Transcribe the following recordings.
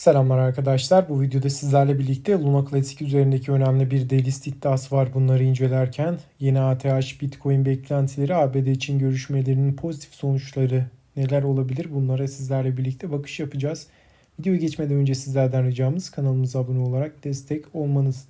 Selamlar arkadaşlar. Bu videoda sizlerle birlikte Luna Classic üzerindeki önemli bir delist iddiası var. Bunları incelerken yeni ATH Bitcoin beklentileri, ABD için görüşmelerinin pozitif sonuçları neler olabilir? Bunlara sizlerle birlikte bakış yapacağız. Videoya geçmeden önce sizlerden ricamız kanalımıza abone olarak destek olmanız.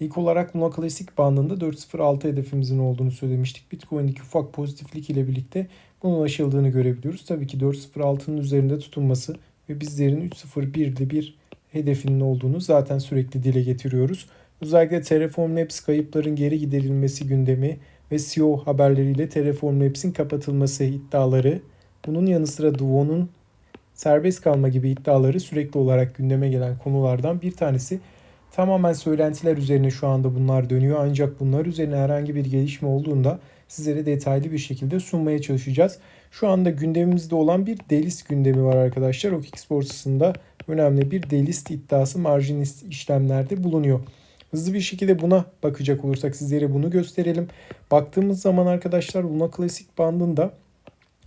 İlk olarak Luna Classic bandında 4.06 hedefimizin olduğunu söylemiştik. Bitcoin'deki ufak pozitiflik ile birlikte bunun aşıldığını görebiliyoruz. Tabii ki 4.06'nın üzerinde tutunması ve bizlerin 3.01'de bir hedefinin olduğunu zaten sürekli dile getiriyoruz. Özellikle Terraform Labs kayıpların geri giderilmesi gündemi ve CEO haberleriyle Terraform Labs'in kapatılması iddiaları, bunun yanı sıra Duo'nun serbest kalma gibi iddiaları sürekli olarak gündeme gelen konulardan bir tanesi. Tamamen söylentiler üzerine şu anda bunlar dönüyor ancak bunlar üzerine herhangi bir gelişme olduğunda sizlere detaylı bir şekilde sunmaya çalışacağız. Şu anda gündemimizde olan bir delist gündemi var arkadaşlar. OKX borsasında önemli bir delist iddiası marjin işlemlerde bulunuyor. Hızlı bir şekilde buna bakacak olursak sizlere bunu gösterelim. Baktığımız zaman arkadaşlar Luna Classic bandında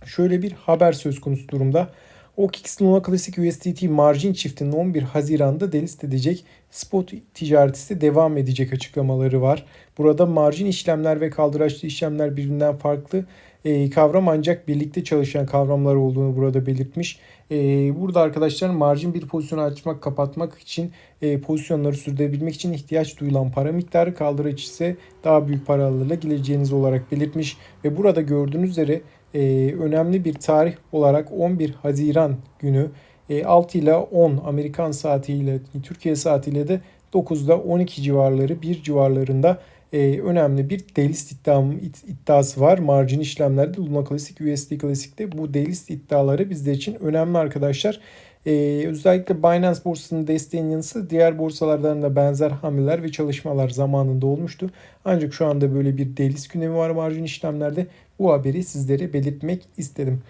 şöyle bir haber söz konusu durumda. OKX Luna Classic USDT marjin çiftinin 11 Haziran'da delist edecek spot ticareti ise devam edecek açıklamaları var. Burada marjin işlemler ve kaldıraçlı işlemler birbirinden farklı e, kavram ancak birlikte çalışan kavramlar olduğunu burada belirtmiş. E, burada arkadaşlar marjin bir pozisyonu açmak kapatmak için e, pozisyonları sürdürebilmek için ihtiyaç duyulan para miktarı kaldıraç ise daha büyük paralarla geleceğiniz olarak belirtmiş. Ve burada gördüğünüz üzere e, önemli bir tarih olarak 11 Haziran günü e, 6 ile 10 Amerikan saatiyle Türkiye saatiyle de 9'da 12 civarları 1 civarlarında e, önemli bir delist iddiam, iddiası var. Margin işlemlerde Luna Classic, USD Classic'te bu delist iddiaları bizler için önemli arkadaşlar. Ee, özellikle Binance borsasının desteğinin yanı sıra diğer borsalardan da benzer hamleler ve çalışmalar zamanında olmuştu. Ancak şu anda böyle bir delist gündemi var marjin işlemlerde. Bu haberi sizlere belirtmek istedim.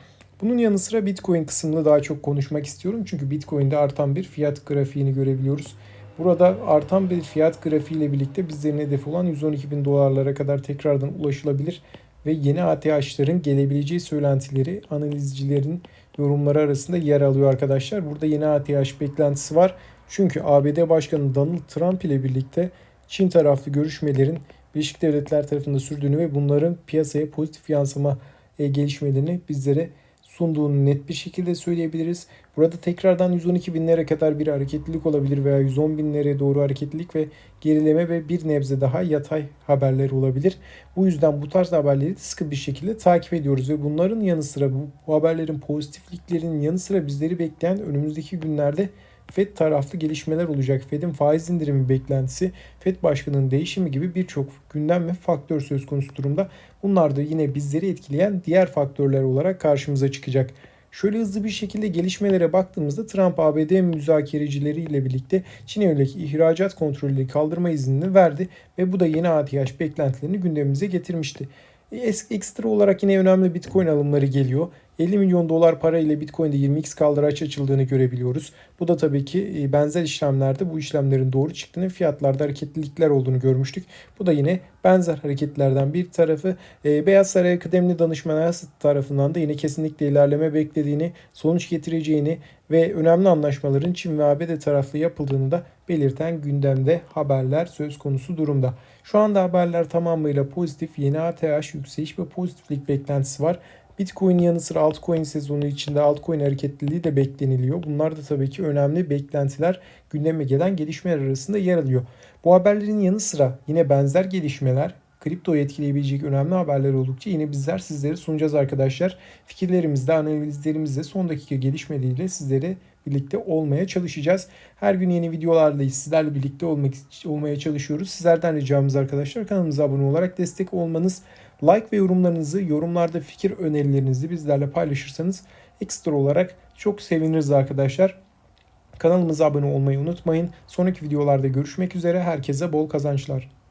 Bunun yanı sıra Bitcoin kısmını daha çok konuşmak istiyorum. Çünkü Bitcoin'de artan bir fiyat grafiğini görebiliyoruz. Burada artan bir fiyat grafiği ile birlikte bizlerin hedefi olan 112 bin dolarlara kadar tekrardan ulaşılabilir ve yeni ATH'ların gelebileceği söylentileri analizcilerin yorumları arasında yer alıyor arkadaşlar. Burada yeni ATH beklentisi var. Çünkü ABD Başkanı Donald Trump ile birlikte Çin taraflı görüşmelerin Birleşik Devletler tarafında sürdüğünü ve bunların piyasaya pozitif yansıma e, gelişmelerini bizlere sunduğunu net bir şekilde söyleyebiliriz. Burada tekrardan 112 binlere kadar bir hareketlilik olabilir veya 110 binlere doğru hareketlilik ve gerileme ve bir nebze daha yatay haberler olabilir. Bu yüzden bu tarz haberleri sıkı bir şekilde takip ediyoruz ve bunların yanı sıra bu, bu haberlerin pozitifliklerinin yanı sıra bizleri bekleyen önümüzdeki günlerde FED taraflı gelişmeler olacak. FED'in faiz indirimi beklentisi, FED başkanının değişimi gibi birçok gündem ve faktör söz konusu durumda. Bunlar da yine bizleri etkileyen diğer faktörler olarak karşımıza çıkacak. Şöyle hızlı bir şekilde gelişmelere baktığımızda Trump ABD müzakerecileriyle birlikte Çin'e yönelik ihracat kontrolü kaldırma iznini verdi ve bu da yeni ATH beklentilerini gündemimize getirmişti. Ekstra olarak yine önemli Bitcoin alımları geliyor. 50 milyon dolar para ile Bitcoin'de 20x kaldıraç açıldığını görebiliyoruz. Bu da tabii ki e, benzer işlemlerde bu işlemlerin doğru çıktığını fiyatlarda hareketlilikler olduğunu görmüştük. Bu da yine benzer hareketlerden bir tarafı. E, Beyaz Saray kıdemli danışmanlar tarafından da yine kesinlikle ilerleme beklediğini, sonuç getireceğini ve önemli anlaşmaların Çin ve ABD taraflı yapıldığını da belirten gündemde haberler söz konusu durumda. Şu anda haberler tamamıyla pozitif. Yeni ATH yükseliş ve pozitiflik beklentisi var. Bitcoin yanı sıra altcoin sezonu içinde altcoin hareketliliği de bekleniliyor. Bunlar da tabii ki önemli beklentiler gündeme gelen gelişmeler arasında yer alıyor. Bu haberlerin yanı sıra yine benzer gelişmeler kriptoyu etkileyebilecek önemli haberler oldukça yine bizler sizlere sunacağız arkadaşlar. Fikirlerimizde, analizlerimizde son dakika gelişmeleriyle sizlere birlikte olmaya çalışacağız. Her gün yeni videolarla sizlerle birlikte olmak olmaya çalışıyoruz. Sizlerden ricamız arkadaşlar kanalımıza abone olarak destek olmanız, like ve yorumlarınızı, yorumlarda fikir önerilerinizi bizlerle paylaşırsanız ekstra olarak çok seviniriz arkadaşlar. Kanalımıza abone olmayı unutmayın. Sonraki videolarda görüşmek üzere. Herkese bol kazançlar.